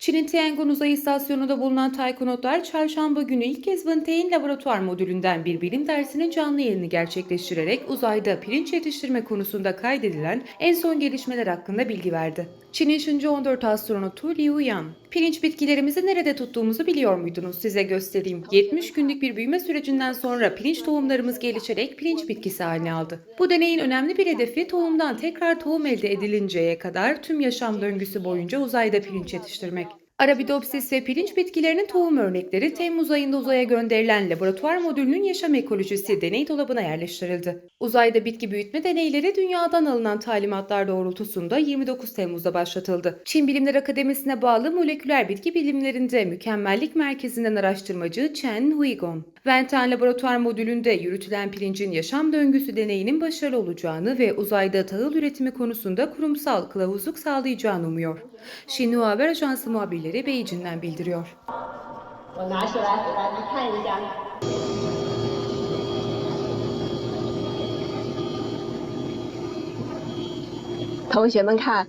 Çin'in Tiangong uzay istasyonunda bulunan taykonotlar çarşamba günü ilk kez Vantein laboratuvar modülünden bir bilim dersinin canlı yayını gerçekleştirerek uzayda pirinç yetiştirme konusunda kaydedilen en son gelişmeler hakkında bilgi verdi. Çin'in Shenzhou 14 astronotu Liu Yan, pirinç bitkilerimizi nerede tuttuğumuzu biliyor muydunuz? Size göstereyim. 70 günlük bir büyüme sürecinden sonra pirinç tohumlarımız gelişerek pirinç bitkisi haline aldı. Bu deneyin önemli bir hedefi tohumdan tekrar tohum elde edilinceye kadar tüm yaşam döngüsü boyunca uzayda pirinç yetiştirmek. Arabidopsis ve pirinç bitkilerinin tohum örnekleri Temmuz ayında uzaya gönderilen laboratuvar modülünün yaşam ekolojisi deney dolabına yerleştirildi. Uzayda bitki büyütme deneyleri dünyadan alınan talimatlar doğrultusunda 29 Temmuz'da başlatıldı. Çin Bilimler Akademisi'ne bağlı moleküler bitki bilimlerinde mükemmellik merkezinden araştırmacı Chen Huigon, Venten laboratuvar modülünde yürütülen pirincin yaşam döngüsü deneyinin başarılı olacağını ve uzayda tahıl üretimi konusunda kurumsal kılavuzluk sağlayacağını umuyor. Xinhua Haber Ajansı muhabirleri Beijing'den bildiriyor. 我拿出来给大家看一下。 同学们看，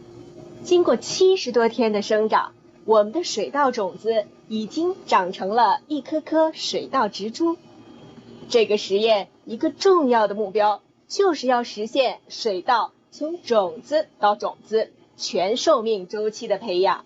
经过七十多天的生长， 我们的水稻种子已经长成了一颗颗水稻植株。这个实验一个重要的目标，就是要实现水稻从种子到种子全寿命周期的培养。